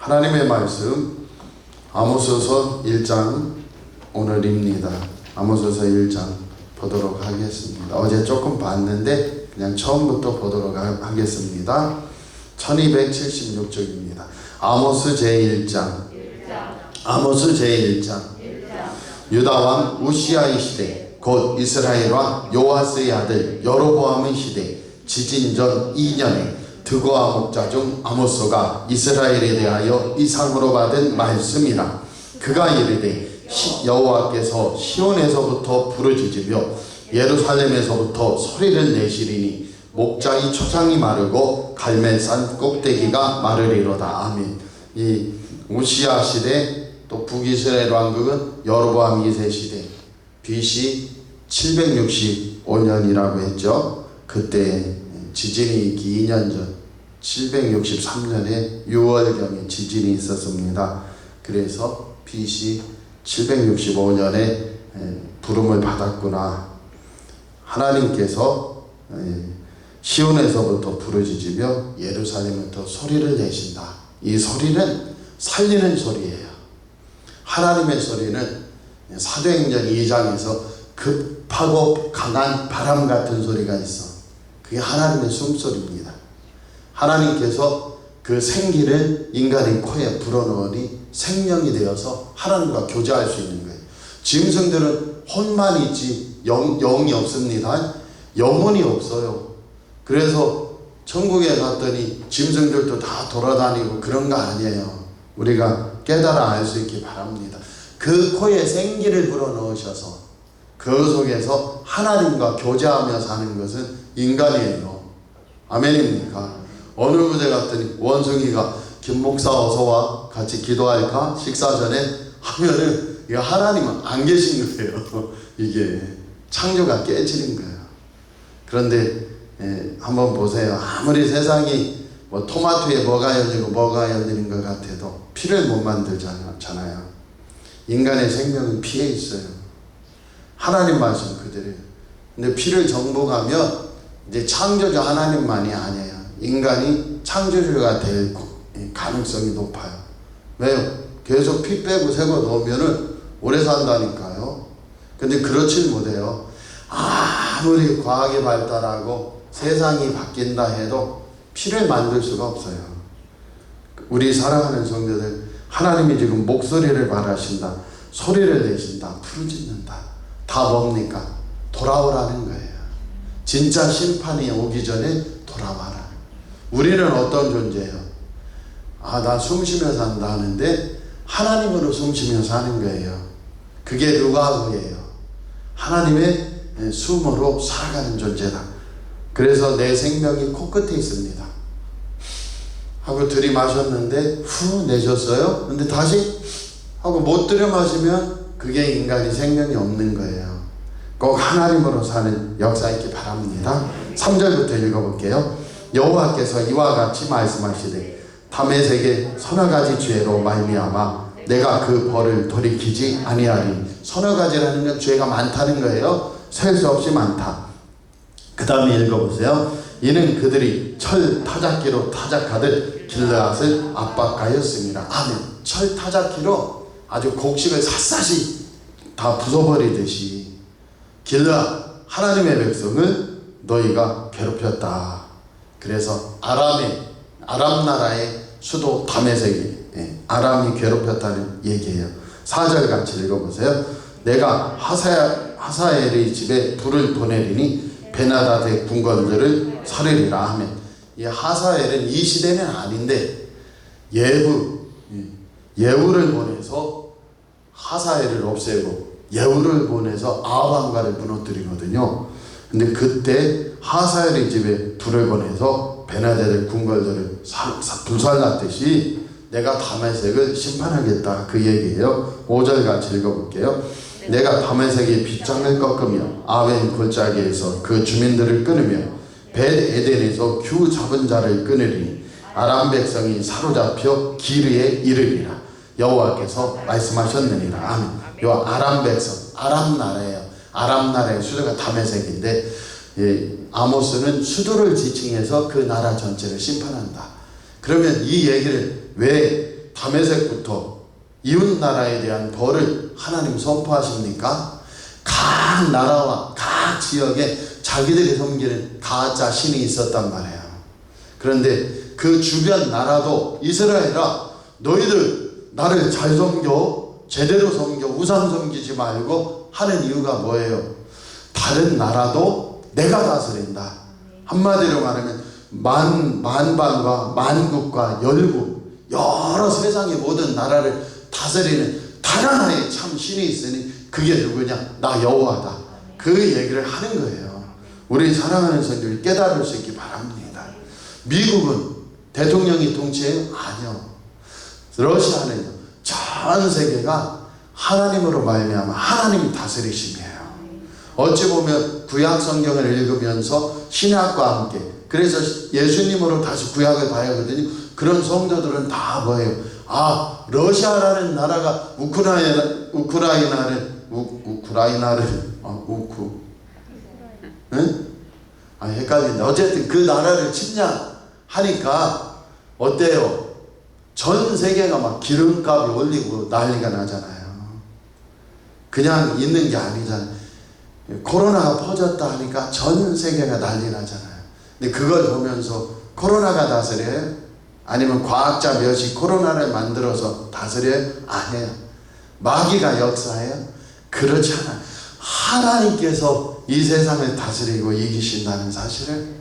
하나님의 말씀 아모스서 1장 오늘입니다. 아모스서 1장 보도록 하겠습니다. 어제 조금 봤는데 그냥 처음부터 보도록 하- 하겠습니다. 1276쪽입니다. 아모스 제1장 아모스 제1장 유다 왕 우시아의 시대 곧 이스라엘 왕 요아스의 아들 여로보암의 시대 지진 전 2년에 드고아 목자 중 아모스가 이스라엘에 대하여 이상으로 받은 말씀이라. 그가 이르되 시- 여호와께서 시온에서부터 부르짖으며 예루살렘에서부터 소리를 내시리니 목자의 초장이 마르고 갈멜산 꼭대기가 마르리로다. 아멘. 이 우시아 시대 또 북이스라엘 왕국은 여로보암 2세 시대 BC 765년이라고 했죠. 그때 지진이 있기 2년 전 763년에 6월경에 지진이 있었습니다. 그래서 BC 765년에 부름을 받았구나. 하나님께서 에, 시온에서부터 부르짖으며 예루살렘부터 소리를 내신다. 이 소리는 살리는 소리예요. 하나님의 소리는 사도행전 2장에서 급하고 강한 바람 같은 소리가 있어. 그게 하나님의 숨소리입니다. 하나님께서 그 생기를 인간의 코에 불어넣으니 생명이 되어서 하나님과 교제할 수 있는 거예요. 짐승들은 혼만 있지 영, 영이 없습니다. 영혼이 없어요. 그래서 천국에 갔더니 짐승들도 다 돌아다니고 그런 거 아니에요. 우리가 깨달아 알 수 있기 바랍니다. 그 코에 생기를 불어넣으셔서 그 속에서 하나님과 교제하며 사는 것은 인간이에요. 아멘입니까? 어느 부대 갔더니 원숭이가 김 목사 어서 와 같이 기도할까 식사 전에 하면은 이 하나님은 안 계신 거예요. 이게 창조가 깨지는 거예요. 그런데 예, 한번 보세요. 아무리 세상이 뭐 토마토에 뭐가 열리고 뭐가 열리는 것 같아도 피를 못 만들잖아요. 인간의 생명은 피에 있어요. 하나님 말씀 그대로예요. 근데 피를 정복하면 이제 창조주 하나님만이 아니에요. 인간이 창조주가 될 가능성이 높아요. 왜요? 계속 피 빼고 새거 넣으면은 오래 산다니까요. 근데 그렇질 못해요. 아무리 과학이 발달하고 세상이 바뀐다 해도 피를 만들 수가 없어요. 우리 사랑하는 성도들, 하나님이 지금 목소리를 말하신다. 소리를 내신다. 부르짖는다. 다 뭡니까? 돌아오라는 거예요. 진짜 심판이 오기 전에 돌아와라. 우리는 어떤 존재예요? 아, 나 숨 쉬며 산다 하는데 하나님으로 숨 쉬며 사는 거예요. 그게 누가 그예요? 하나님의 숨으로 살아가는 존재다. 그래서 내 생명이 코끝에 있습니다. 하고 들이마셨는데 후 내셨어요. 근데 다시 하고 못 들여마시면 그게 인간이 생명이 없는 거예요. 꼭 하나님으로 사는 역사 있기 바랍니다. 3절부터 읽어볼게요. 여호와께서 이와 같이 말씀하시되 담에색의 서너 가지 죄로 말미암아 내가 그 벌을 돌이키지 아니하리. 서너 가지라는 건 죄가 많다는 거예요. 셀 수 없이 많다. 그 다음에 읽어보세요. 이는 그들이 철 타작기로 타작하듯 길르앗을 압박하였습니다. 아멘. 철 타작기로 아주 곡식을 샅샅이 다 부숴버리듯이 길르앗 하나님의 백성을 너희가 괴롭혔다. 그래서 아람의 아람 나라의 수도 다메섹이 예, 아람이 괴롭혔다는 얘기예요. 4절 같이 읽어보세요. 내가 하사 하사엘의 집에 불을 보내리니 베나다의 군건들을 살리리라 하면 이 하사엘은 이 시대는 아닌데 예후 예후를 보내서 하사엘을 없애고 예후를 보내서 아방가를 무너뜨리거든요. 근데 그때 하사엘의 집에 불을 보내서 베나다의 군걸들을 불살랐듯이 내가 다메섹을 심판하겠다 그 얘기예요. 5절 같이 읽어볼게요. 내가 다메섹의 빗장을 꺾으며 아벤 골짜기에서 그 주민들을 끊으며 벳 에덴에서 규 잡은 자를 끊으리니 아람 백성이 사로잡혀 기르에 이르리라 여호와께서 말씀하셨느니라 아멘. 요 아람 백성 아람 나라예요. 아람 나라의 수도가 다메섹인데 예, 아모스는 수도를 지칭해서 그 나라 전체를 심판한다. 그러면 이 얘기를 왜 다메섹부터 이웃 나라에 대한 벌을 하나님 선포하십니까? 각 나라와 각 지역에 자기들이 섬기는 가짜 신이 있었단 말이에요. 그런데 그 주변 나라도 이스라엘아 너희들 나를 잘 섬겨 제대로 섬겨 우상 섬기지 말고 하는 이유가 뭐예요? 다른 나라도 내가 다스린다. 한마디로 말하면 만 만방과 만국과 열국 여러 세상의 모든 나라를 다스리는 단 하나의 참 신이 있으니 그게 누구냐? 나 여호와다. 그 얘기를 하는 거예요. 우리 사랑하는 성도들 깨달을 수 있기 바랍니다. 미국은 대통령이 통치해요? 아니요. 러시아는요. 전 세계가 하나님으로 말미암아 하나님이 다스리심이에요. 어찌 보면 구약 성경을 읽으면서 신약과 함께 그래서 예수님으로 다시 구약을 봐야 하거든요. 그런 성도들은 다 뭐예요? 아 러시아라는 나라가 우크라이나 우크라이나를 우, 우크라이나를 어, 우쿠 응? 아 헷갈린다. 어쨌든 그 나라를 침략하니까 어때요? 전 세계가 막 기름값이 올리고 난리가 나잖아요. 그냥 있는 게 아니잖아요. 코로나가 퍼졌다 하니까 전 세계가 난리 나잖아요. 근데 그걸 보면서 코로나가 다스려요? 아니면 과학자 몇이 코로나를 만들어서 다스려요? 아니에요. 마귀가 역사해요? 그렇잖아. 하나님께서 이 세상을 다스리고 이기신다는 사실을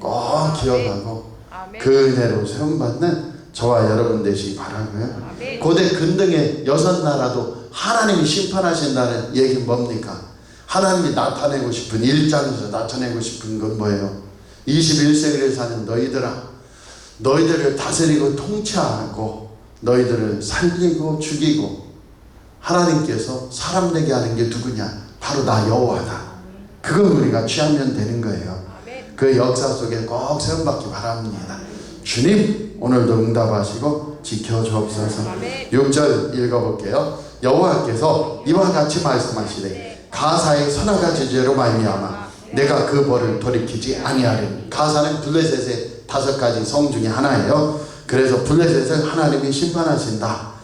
꼭 기억하고. 그 은혜로 세움받는 저와 여러분 되시기 바라고요. 고대 근등의 여섯 나라도 하나님이 심판하신다는 얘기는 뭡니까? 하나님이 나타내고 싶은 일장에서 나타내고 싶은 건 뭐예요? 21세기를 사는 너희들아 너희들을 다스리고 통치하고 너희들을 살리고 죽이고 하나님께서 사람 되게 하는 게 누구냐? 바로 나 여호와다. 그걸 우리가 취하면 되는 거예요. 그 역사 속에 꼭 세움받기 바랍니다. 주님 오늘도 응답하시고 지켜주옵소서. 아멘. 6절 읽어볼게요. 여호와께서 이와 같이 말씀하시되 가사의 선악가지 죄로 말미암아 내가 그 벌을 돌이키지 아니하리니 가사는 블레셋의 다섯 가지 성 중에 하나예요. 그래서 블레셋을 하나님이 심판하신다.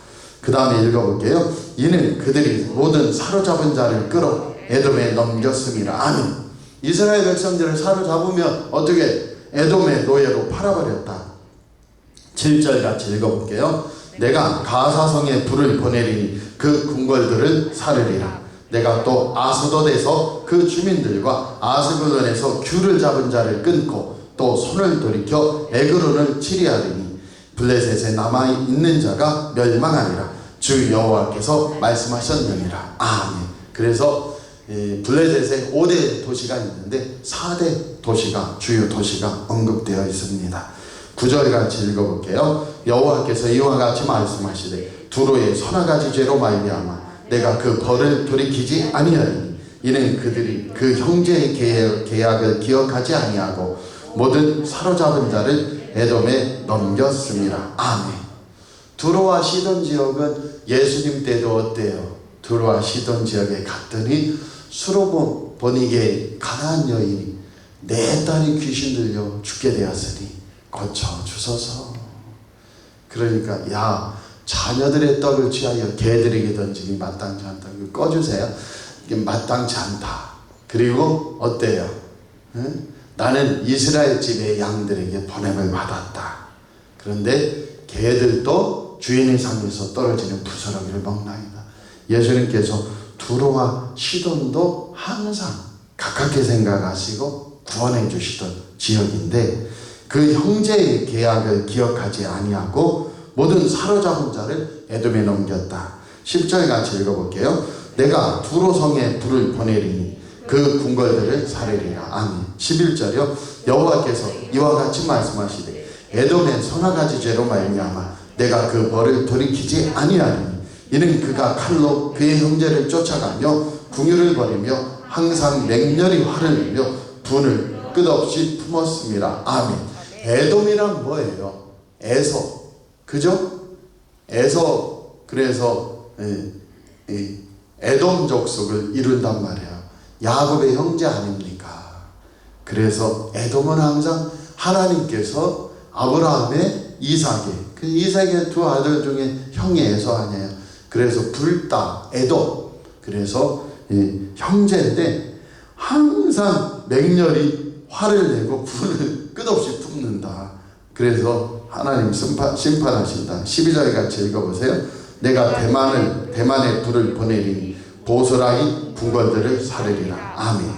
그 다음에 읽어볼게요. 이는 그들이 모든 사로잡은 자를 끌어 에돔에 넘겼음이라. 아멘. 이스라엘 백성들을 사로잡으면 어떻게 에돔의 노예로 팔아버렸다. 7절 같이 읽어볼게요. 내가 가사성에 불을 보내리니 그 궁궐들을 사르리라. 내가 또 아스돗에서 그 주민들과 아스글론에서 귤을 잡은 자를 끊고 또 손을 돌이켜 에그론을 치리하리니 블레셋에 남아 있는 자가 멸망하리라. 주 여호와께서 말씀하셨느니라. 아멘. 그래서 이 블레셋에 5대 도시가 있는데 4대 도시가 주요 도시가 언급되어 있습니다. 9절 같이 읽어볼게요. 여호와께서 이와 같이 말씀하시되 두로의 선악가지 죄로 말미암아 내가 그 벌을 돌이키지 아니하리니 이는 그들이 그 형제의 계약, 계약을 기억하지 아니하고 모든 사로잡은 자를 에돔에 넘겼습니다. 아멘. 두로와 시돈 지역은 예수님 때도 어때요? 두로와 시돈 지역에 갔더니 수로본 보니게 가나안 여인이 내 딸이 귀신 들려 죽게 되었으니 고쳐 주소서. 그러니까 야 자녀들의 떡을 취하여 개들에게 던지니 마땅치 않다. 이거 꺼주세요. 이게 마땅치 않다. 그리고 어때요? 응? 나는 이스라엘 집의 양들에게 보냄을 받았다. 그런데 개들도 주인의 상에서 떨어지는 부스러기를 먹나이다. 예수님께서 두로와 시돈도 항상 가깝게 생각하시고 구원해 주시던 지역인데 그 형제의 계약을 기억하지 아니하고 모든 사로잡은 자를 에돔에 넘겼다. 10절 같이 읽어볼게요. 내가 두로성에 불을 보내리니 그 궁궐들을 사르리라. 아멘. 11절이요. 여호와께서 이와 같이 말씀하시되 에돔의 선악가지 죄로 말미암아 내가 그 벌을 돌이키지 아니하리니 이는 그가 칼로 그의 형제를 쫓아가며 궁유를 벌이며 항상 맹렬히 화를 내며 분을 끝없이 품었습니다. 아멘. 에돔이란 뭐예요? 에서. 그죠? 에서 그래서 예, 이 에돔 족속을 이룬단 말이에요. 야곱의 형제 아닙니까? 그래서 에돔은 항상 하나님께서 아브라함의 이삭의 그 이삭의 두 아들 중에 형이 에서 아니에요. 그래서 불다 에도 그래서 이 형제인데 항상 맹렬히 화를 내고 불을 끝없이 품는다. 그래서 하나님 심판, 심판하신다. 12절 같이 읽어보세요. 내가 대만을 대만에 불을 보내리니 보소라기 궁궐들을 사르리라. 아멘.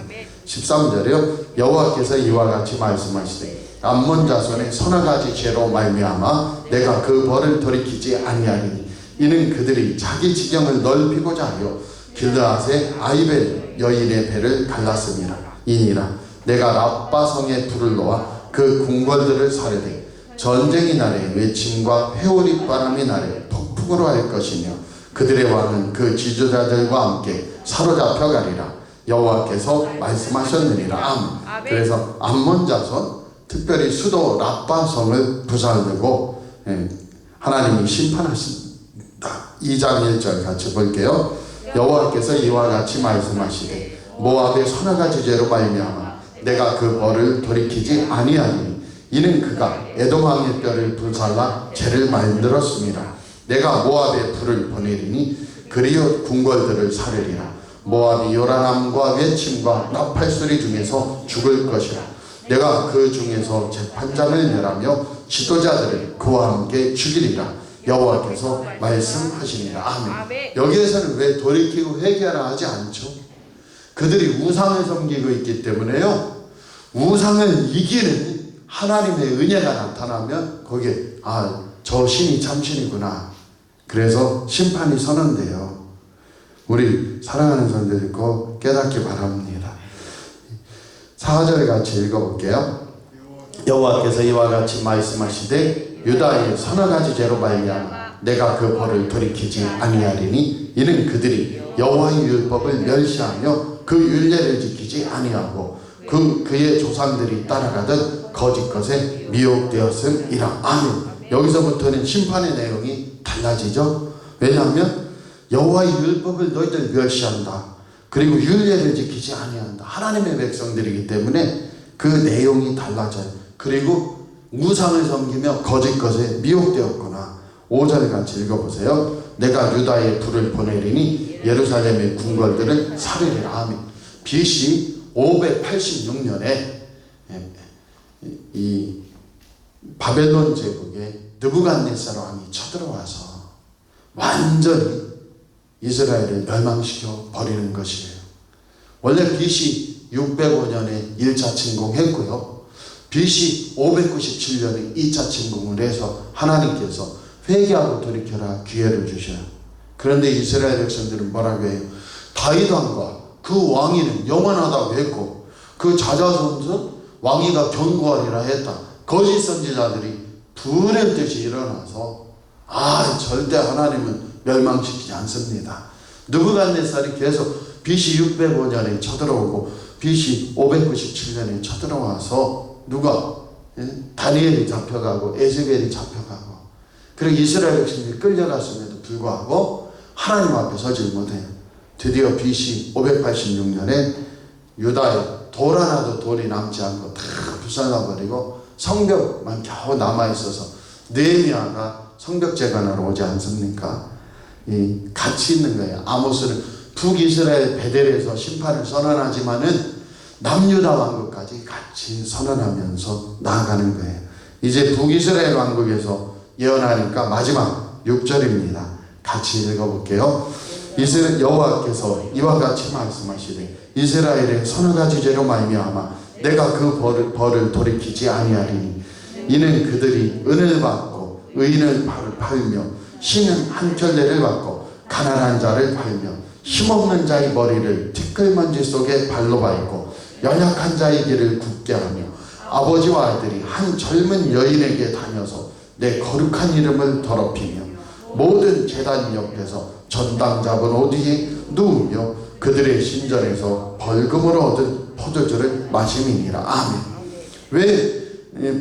13절이요. 여호와께서 이와 같이 말씀하시되 암몬 자손의 서너 가지 죄로 말미암아 내가 그 벌을 돌이키지 아니하리니 이는 그들이 자기 지경을 넓히고자 하여 길르앗의 아이벨 여인의 배를 갈랐음이라 이니라 내가 라빠 성에 불을 놓아 그 궁궐들을 사르되 전쟁이 날에 외침과 회오리 바람이 날에 폭풍으로 할 것이며 그들의 왕은 그 지도자들과 함께 사로잡혀 가리라. 여호와께서 말씀하셨느니라. 아멘. 그래서 암몬 자손 특별히 수도 라빠 성을 부살르고 예, 하나님이 심판하신다. 2장 1절 같이 볼게요. 여호와께서 이와 같이 말씀하시되 모압의 가지 죄로 말미암아 내가 그 벌을 돌이키지 아니하니 이는 그가 에돔 왕의 뼈를 불살라 죄를 만들었습니다. 내가 모압에 불을 보내리니 그리어 궁궐들을 사르리라. 모압이 요란함과 외침과 나팔 소리 중에서 죽을 것이라. 내가 그 중에서 재판장을 멸하며 지도자들을 그와 함께 죽이리라. 여호와께서 말씀하시니라. 아멘. 여기에서는 왜 돌이키고 회개하라 하지 않죠? 그들이 우상을 섬기고 있기 때문에요. 우상을 이기는 하나님의 은혜가 나타나면 거기에 아, 저 신이 참 신이구나. 그래서 심판이 서는데요. 우리 사랑하는 성도들 꼭 깨닫기 바랍니다. 4절 같이 읽어볼게요. 여호와께서 이와 같이 말씀하시되 유다의 서너 가지 죄로 말미암아 내가 그 벌을 돌이키지 아니하리니 이는 그들이 여호와의 율법을 멸시하며 그 율례를 지키지 아니하고 그 그의 조상들이 따라가던 거짓 것에 미혹되었음이라 아멘. 여기서부터는 심판의 내용이 달라지죠. 왜냐하면 여호와의 율법을 너희들 멸시한다. 그리고 율례를 지키지 아니한다. 하나님의 백성들이기 때문에 그 내용이 달라져요. 그리고 우상을 섬기며 거짓 것에 미혹되었구나. 5절 같이 읽어보세요. 내가 유다에 불을 보내리니 예루살렘의 궁궐들을 사르리라. 아멘. BC 586년에 이 바벨론 제국에 느부갓네살 왕이 쳐들어와서 완전히 이스라엘을 멸망시켜 버리는 것이에요. 원래 BC 605년에 1차 침공했고요. BC 597년에 2차 침공을 해서 하나님께서 회개하고 돌이켜라 기회를 주셔요. 그런데 이스라엘 백성들은 뭐라고 해요? 다윗 왕과 그 왕위는 영원하다고 했고 그 자자손손 왕위가 견고하리라 했다. 거짓 선지자들이 불의 뜻이 일어나서 아 절대 하나님은 멸망시키지 않습니다. 느부갓네살이 계속 BC 605년에 쳐들어오고 BC 597년에 쳐들어와서 누가 예? 다니엘이 잡혀가고 에스겔이 잡혀가고 그리고 이스라엘 백성들이 끌려갔음에도 불구하고 하나님 앞에 서지 못해요. 드디어 BC 586년에 유다에 돌 하나도 돌이 남지 않고 다 부살라버리고 성벽만 겨우 남아 있어서 느헤미야가 성벽 재건하러 오지 않습니까? 이 같이 있는 거예요. 아모스는 북이스라엘 베델에서 심판을 선언하지만은 남유다 왕국까지 같이 선언하면서 나아가는 거예요. 이제 북이스라엘 왕국에서 예언하니까 마지막 6절입니다. 같이 읽어볼게요. 이스라엘 여호와께서 이와 같이 말씀하시되 이스라엘의 서너 가지 죄로 말미암아 내가 그 벌을, 벌을 돌이키지 아니하리니 이는 그들이 은을 받고 의인을 팔며 신은 한 켤레를 받고 가난한 자를 팔며 힘없는 자의 머리를 티끌먼지 속에 발로 밟고 연약한 자의 길을 굳게 하며 아버지와 아들이 한 젊은 여인에게 다녀서 내 거룩한 이름을 더럽히며 모든 재단 옆에서 전당 잡은 옷 위에 누우며 그들의 신전에서 벌금으로 얻은 포도주를 마심이니라 아멘 왜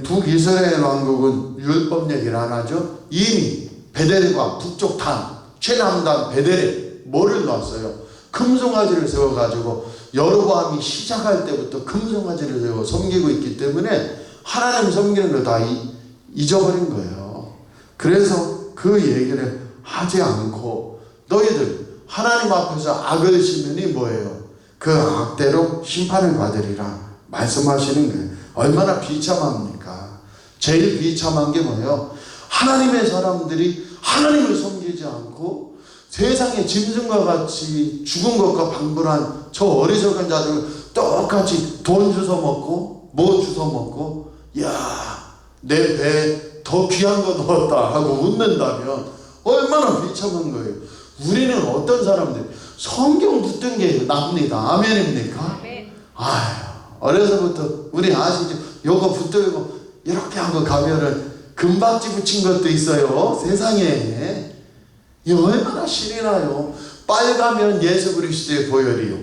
북이스라엘 왕국은 율법 얘기를 안 하죠? 이미 베델과 북쪽 단 최남단 베델에 뭐를 놨어요? 금송아지를 세워가지고 여로보암이 시작할 때부터 금송아지를 세워 섬기고 있기 때문에 하나님 섬기는 걸 다 잊어버린 거예요. 그래서 그 얘기를 하지 않고 너희들 하나님 앞에서 악을 심으니 뭐예요? 그 악대로 심판을 받으리라 말씀하시는 거예요. 얼마나 비참합니까? 제일 비참한 게 뭐예요? 하나님의 사람들이 하나님을 섬기지 않고 세상의 짐승과 같이 죽은 것과 방불한 저 어리석은 자들 똑같이 돈 주워 먹고 뭐 주워 먹고 야내 배에 더 귀한 거 넣었다 하고 웃는다면 얼마나 비참한 거예요. 우리는 어떤 사람들 성경 붙든 게 납니다. 아멘입니까? 아멘. 아유 어려서부터 우리 아시죠? 요거 붙들고 이렇게 하고 가면은 금박지 붙인 것도 있어요. 세상에 이 얼마나 신이 나요. 빨가면 예수 그리스도의 보혈이요.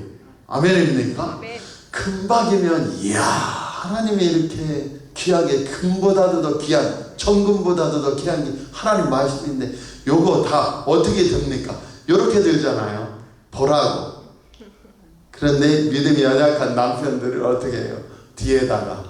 아멘입니까? 아멘. 금박이면 이야 하나님이 이렇게 귀하게 금보다도 더 귀한 천금보다도 더 귀한 게 하나님 말씀인데 요거 다 어떻게 됩니까? 요렇게 들잖아요. 보라고. 그런데 믿음이 연약한 남편들을 어떻게 해요? 뒤에다가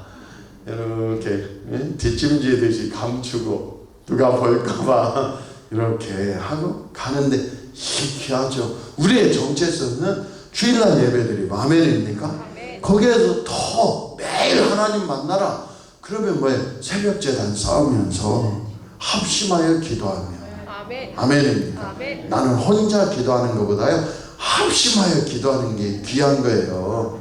이렇게 예? 뒷짐지듯이 감추고 누가 볼까봐 이렇게 하고 가는데 이게 귀하죠. 우리의 정체성은 주일날 예배들이 아멘입니까? 아멘. 거기에서 더 매일 하나님 만나라. 그러면 뭐예요? 새벽 재단 싸우면서 합심하여 기도하며 아멘. 아멘입니다. 아멘. 나는 혼자 기도하는 것보다요 합심하여 기도하는 게 귀한 거예요.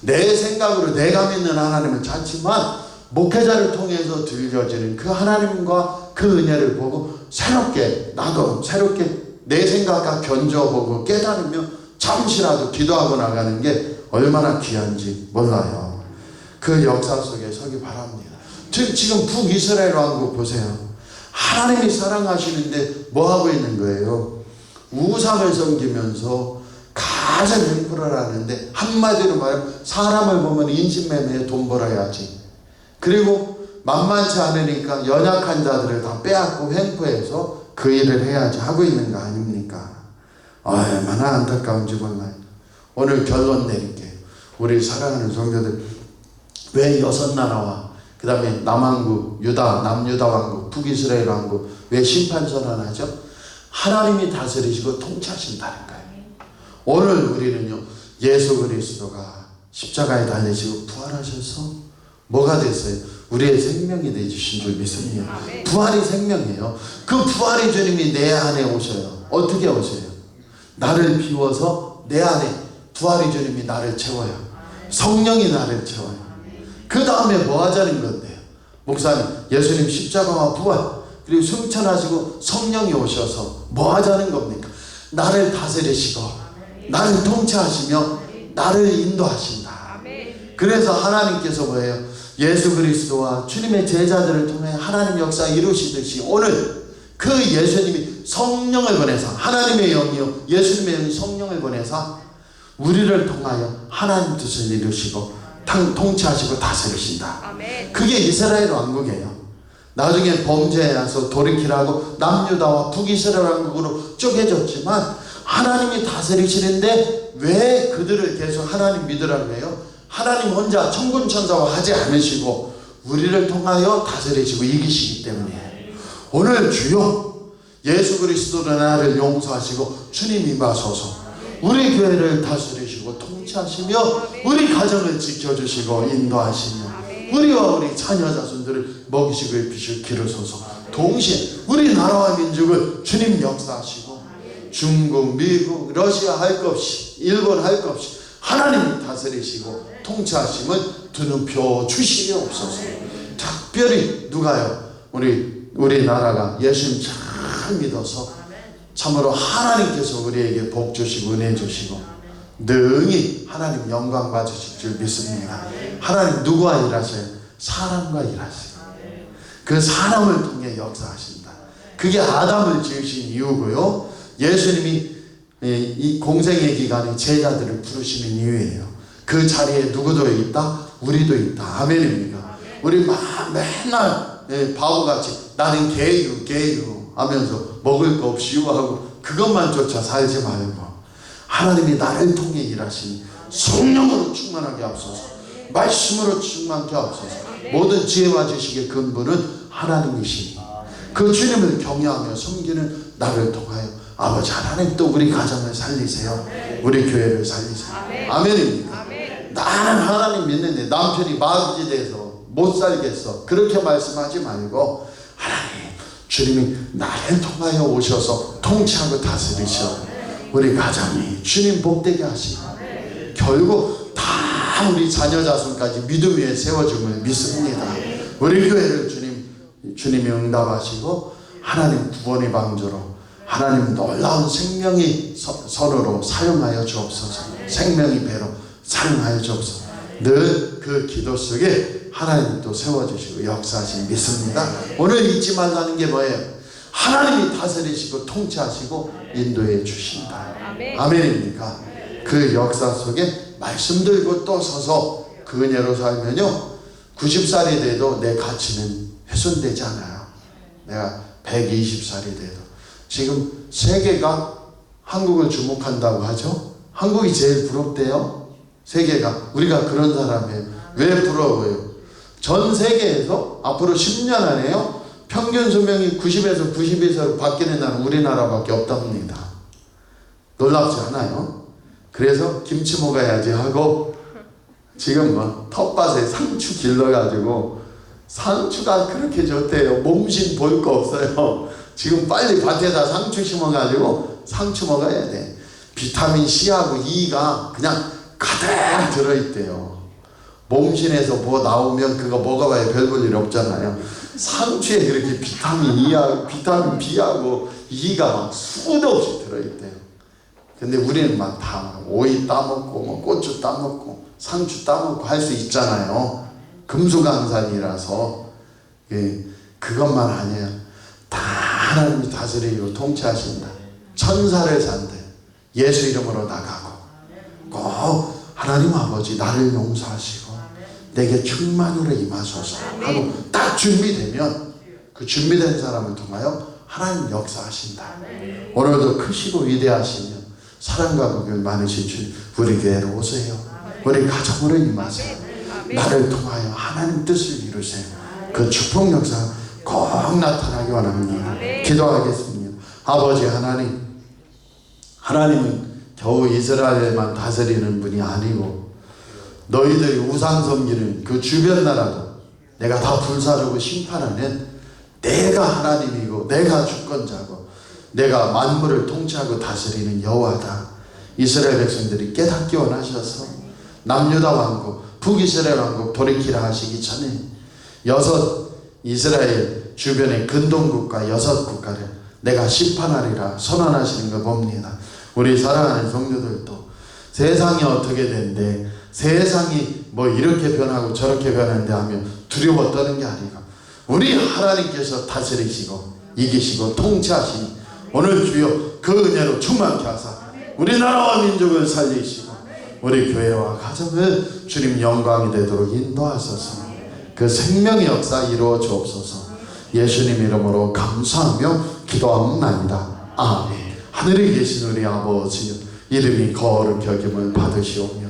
내 생각으로 내가 믿는 하나님은 좋지만 목회자를 통해서 들려지는 그 하나님과 그 은혜를 보고 새롭게 나도 새롭게 내 생각과 견져보고 깨달으며 잠시라도 기도하고 나가는 게 얼마나 귀한지 몰라요. 그 역사 속에 서기 바랍니다. 지금 지금 북이스라엘 왕국 보세요. 하나님이 사랑하시는데 뭐 하고 있는 거예요? 우상을 섬기면서 가장 행포를 하는데 한마디로 말하면 사람을 보면 인신매매에 돈 벌어야지. 그리고 만만치 않으니까 연약한 자들을 다 빼앗고 횡포해서 그 일을 해야지 하고 있는 거 아닙니까? 얼마나 안타까운지 몰라요. 오늘 결론 내릴게요. 우리 사랑하는 성도들 왜 여섯 나라와 그 다음에 남왕국, 유다, 남유다 왕국, 북이스라엘 왕국 왜 심판 선언 하죠? 하나님이 다스리시고 통치하신다는 거예요. 오늘 우리는요 예수 그리스도가 십자가에 달리시고 부활하셔서 뭐가 됐어요? 우리의 생명이 되주신 줄 믿습니다. 아멘. 부활이 생명이에요. 그 부활의 주님이 내 안에 오셔요. 어떻게 오셔요? 나를 비워서 내 안에 부활의 주님이 나를 채워요. 성령이 나를 채워요. 그 다음에 뭐 하자는 건데요? 목사님, 예수님 십자가와 부활, 그리고 승천하시고 성령이 오셔서 뭐 하자는 겁니까? 나를 다스리시고, 나를 통치하시며, 나를 인도하신다. 그래서 하나님께서 뭐예요? 예수 그리스도와 주님의 제자들을 통해 하나님 역사 이루시듯이 오늘 그 예수님이 성령을 보내서 하나님의 영이요 예수님의 영이 성령을 보내서 우리를 통하여 하나님 뜻을 이루시고 탕- 통치하시고 다스리신다. 아멘. 그게 이스라엘 왕국이에요. 나중에 범죄해서 돌이키라고 남유다와 북이스라엘 왕국으로 쪼개졌지만 하나님이 다스리시는데 왜 그들을 계속 하나님 믿으라고 해요? 하나님 혼자 천군 천사와 하지 않으시고 우리를 통하여 다스리시고 이기시기 때문에 오늘 주여 예수 그리스도로 나를 용서하시고 주님 임하소서 우리 교회를 다스리시고 통치하시며 우리 가정을 지켜주시고 인도하시며 우리와 우리 자녀 자손들을 먹이시고 입히시고 기르소서 동시에 우리 나라와 민족을 주님 역사하시고 중국, 미국, 러시아 할 것 없이 일본 할 것 없이 하나님이 다스리시고 통치하심을 두눈표 주시옵소서 특별히 누가요? 우리 우리 나라가 예수님 잘 믿어서 참으로 하나님께서 우리에게 복 주시고 은혜 주시고 능히 하나님 영광 받으실 줄 믿습니다. 하나님 누구와 일하셔요? 사람과 일하셔요. 그 사람을 통해 역사하신다. 그게 아담을 지으신 이유고요. 예수님이 이- 이 공생의 기간에 제자들을 부르시는 이유예요. 그 자리에 누구도 있다? 우리도 있다. 아멘입니다. 우리 막 맨날 예, 바보같이 나는 개유 개유 하면서 먹을 거 없이요 하고 그것만 쫓아 살지 말고 하나님이 나를 통해 일하시니 성령으로 충만하게 하옵소서 말씀으로 충만케 하옵소서 모든 지혜와 지식의 근본은 하나님이시니 그 주님을 경외하며 섬기는 나를 통하여 아버지 하나님 또 우리 가정을 살리세요. 우리 교회를 살리세요. 아멘입니까? 나는 하나님 믿는데 남편이 마귀지 돼서 못 살겠어. 그렇게 말씀하지 말고 하나님 주님이 나를 통하여 오셔서 통치하고 다스리셔. 우리 가정이 주님 복되게 하시고 결국 다 우리 자녀 자손까지 믿음 위에 세워줌을 믿습니다. 우리 교회를 주님 주님이 응답하시고 하나님 구원의 방주로 하나님 놀라운 생명이 서- 선으로 사용하여 주옵소서. 생명이 배로 사용하여 주옵소서. 늘 그 기도 속에 하나님 또 세워주시고 역사하신 믿습니다. 오늘 잊지 말라는 게 뭐예요? 하나님이 다스리시고 통치하시고 인도해 주신다. 아멘. 아멘입니까? 그 역사 속에 말씀 들고 또 서서 그 은혜로 살면요 90살이 돼도 내 가치는 훼손되지 않아요 내가 120살이 돼도 지금 세계가 한국을 주목한다고 하죠 한국이 제일 부럽대요 세계가 우리가 그런 사람이에요 왜 부러워요 전 세계에서 앞으로 10년 안에요 평균 수명이 90에서 92세로 바뀌는 나라는 우리나라밖에 없답니다 놀랍지 않아요? 그래서 김치 먹어야지 하고 지금 뭐 텃밭에 상추 길러가지고 상추가 그렇게 좋대요. 몸신 볼 거 없어요. 지금 빨리 밭에다 상추 심어가지고 상추 먹어야 돼. 비타민 C하고 E가 그냥 가득 들어있대요. 몸신에서 뭐 나오면 그거 먹어봐야 별 볼 일 없잖아요. 상추에 그렇게 비타민 E하고 비타민 B하고 E가 막 수도 없이 들어있대요. 근데 우리는 막 다 오이 따먹고 뭐 고추 따먹고 상추 따먹고 할 수 있잖아요. 금수강산이라서 예, 그것만 아니야. 다 하나님이 다스리고 통치하신다. 천사를 산대. 예수 이름으로 나가고 꼭 하나님 아버지 나를 용서하시고 내게 충만으로 임하소서 하고 딱 준비되면 그 준비된 사람을 통하여 하나님 역사하신다. 오늘도 크시고 위대하시며 사랑과 복을 많으신 주 우리 교회로 오세요. 우리 가정으로 임하세요. 나를 통하여 하나님 뜻을 이루세요. 그 축복 역사 꼭 나타나기 원합니다. 기도하겠습니다. 아버지 하나님, 하나님은 겨우 이스라엘만 다스리는 분이 아니고 너희들이 우상 섬기는 그 주변 나라도 내가 다 불사르고 심판하는 내가 하나님이고 내가 주권자고 내가 만물을 통치하고 다스리는 여호와다. 이스라엘 백성들이 깨닫기 원하셔서 남유다 왕국, 북이스라엘 왕국 돌이키라 하시기 전에 여섯 이스라엘 주변의 근동국가 여섯 국가를 내가 심판하리라 선언하시는 거 봅니다. 우리 사랑하는 성도들도 세상이 어떻게 된대 세상이 뭐 이렇게 변하고 저렇게 변하는데 하면 두려워 떠는 게 아니고 우리 하나님께서 다스리시고 이기시고 통치하시니 오늘 주여 그 은혜로 충만케 하사 우리나라와 민족을 살리시고 우리 교회와 가정을 주님 영광이 되도록 인도하소서. 그 생명의 역사 이루어 주옵소서. 예수님 이름으로 감사하며 기도합니다. 아멘. 하늘에 계신 우리 아버지여 이름이 거룩히 여김을 받으시오며